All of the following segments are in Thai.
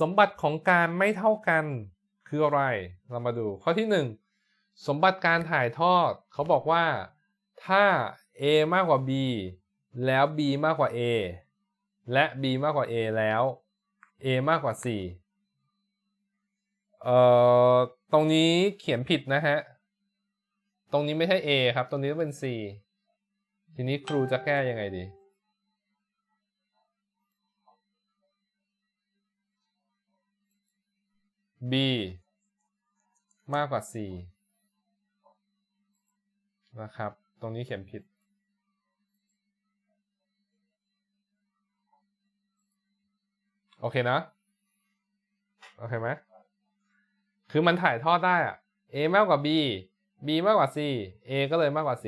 สมบัติของการไม่เท่ากันคืออะไร เรามาดูข้อที่ 1 สมบัติการถ่ายทอด เขาบอกว่า ถ้า a มากกว่า b แล้ว b มากกว่า a และ b มากกว่า a แล้ว a มากกว่า c เอ่อ ตรงนี้เขียนผิดนะฮะ ตรงนี้ไม่ใช่ a ครับ ตรงนี้ต้องเป็น c ทีนี้ครูจะแก้ยังไงดี b มากกว่า c นะครับ ตรงนี้เขียนผิด โอเคนะ โอเคไหม คือมันถ่ายทอดได้อะ a มากกว่า b b มากกว่า c a ก็เลยมากกว่า c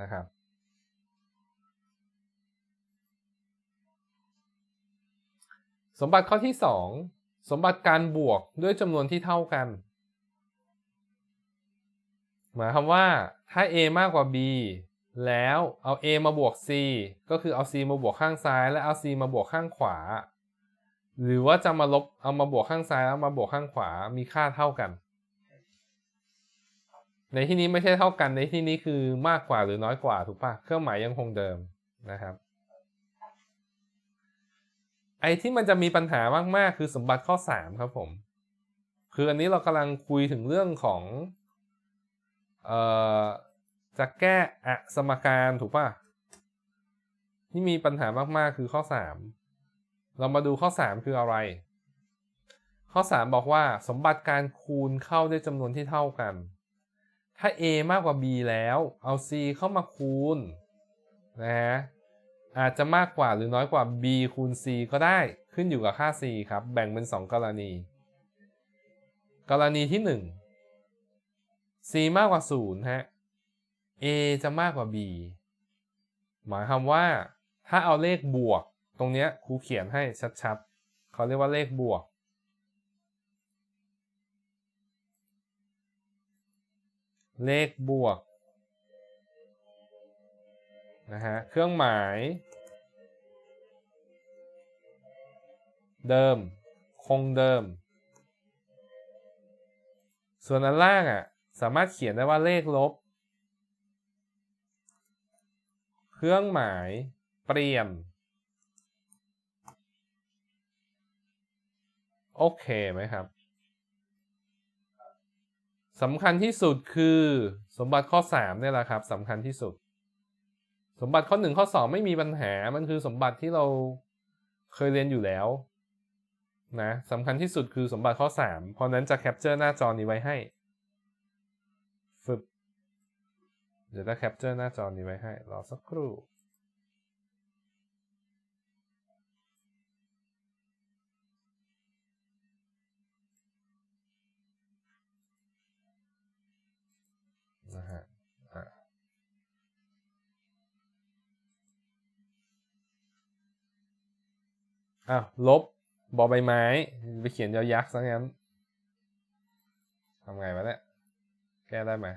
นะครับสมบัติข้อที่ 2 สมบัติการบวกด้วยจำนวนที่เท่ากัน หมายความว่าถ้า a มากกว่า b แล้วเอา a มาบวก c ก็คือเอา c มาบวกข้างซ้าย และเอา c มาบวกข้างขวา หรือว่าจะมาลบเอามาบวกข้างซ้ายแล้วมาบวกข้างขวามีค่าเท่ากัน ในที่นี้ไม่ใช่เท่ากันในที่นี้คือมากกว่าหรือน้อยกว่าถูกปะเครื่องหมายยังคงเดิมนะครับ ไอ้ที่มันจะมีปัญหามาก ๆ คือสมบัติข้อ3ครับผม คืออันนี้เรากำลังคุยถึงเรื่องของเอ่อจะแก้อะสมการถูกป่ะที่มีปัญหามาก ๆ คือข้อ3เรามาดูข้อ3คืออะไร ข้อ3บอกว่าสมบัติการคูณเข้าด้วยจำนวนที่เท่ากัน ถ้า a มากกว่า b แล้ว เอา c เข้ามาคูณนะฮะ อาจจะมากกว่าหรือน้อยกว่า b คูณ c ก็ได้ขึ้นอยู่กับค่า c ครับ แบ่งเป็น 2 กรณี กรณีที่ 1 c มากกว่า0ฮะ a จะมากกว่า b หมายความว่า ถ้าเอาเลขบวก ตรงเนี้ยครูเขียนให้ชัดๆ เขาเรียกว่าเลขบวก เลขบวกนะฮะเครื่องหมาย เดิม คงเดิม ส่วนอันล่างอะ สามารถเขียนได้ว่าเลขลบ เครื่องหมาย เปลี่ยน โอเคไหมครับสำคัญที่สุดคือสมบัติข้อ3เนี่ยแหละครับสำคัญที่สุด สมบัติข้อ 1 ข้อ 2 ไม่มีปัญหามันคือสมบัติที่เราเคยเรียนอยู่แล้ว นะสำคัญที่สุดคือสมบัติข้อ 3 เพราะนั้นจะแคปเจอร์หน้าจอนี้ไว้ให้ฟึบเดี๋ยวจะแคปเจอร์หน้าจอนี้ไว้ให้ รอสักครู่ นะฮะอะอ้าวลบ บอใบไม้ ไปเขียนยอยักษ์ซะงั้นทำไงวะเนี่ย แก้ได้ไหม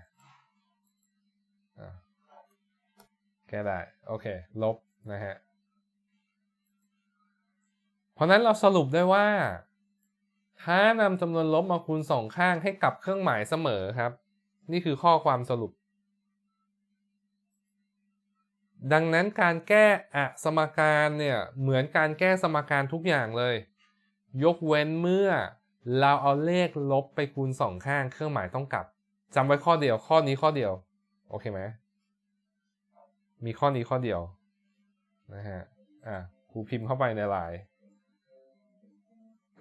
แก้ได้ โอเค ลบนะฮะ เพราะนั้นเราสรุปได้ว่า ถ้านำจำนวนลบมาคูณสองข้างให้กลับเครื่องหมายเสมอครับ นี่คือข้อความสรุป ดังนั้นการแก้อะสมการเนี่ย เหมือนการแก้สมการทุกอย่างเลย ยกเว้นเมื่อเราเอาเลขลบไปคูณสองข้าง เครื่องหมายต้องกลับจำไว้ข้อเดียว ข้อนี้ข้อเดียว โอเคไหมมีข้อนี้ข้อเดียวนะฮะอะครูพิมพ์เข้าไปในไลน์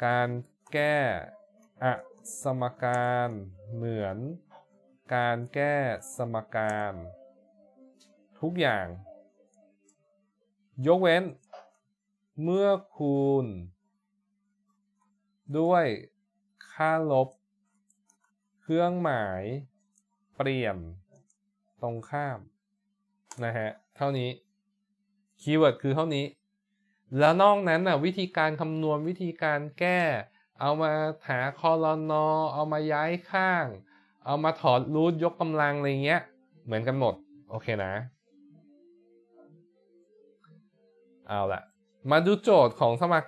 การแก้อะสมการเหมือน การแก้สมการ ทุกอย่าง ยกเว้น เมื่อคูณ ด้วยค่าลบ เครื่องหมาย เปลี่ยน ตรงข้าม นะฮะ เท่านี้ คีย์เวิร์ดคือเท่านี้ แล้วนอกนั้นน่ะวิธีการคำนวณวิธีการแก้ เอามาหาคอลนอเอามาย้ายข้าง เอามาถอดรูทยกกำลังอะไรเงี้ย เหมือนกันหมด โอเคนะ เอาละมาดูโจทย์ของสมการ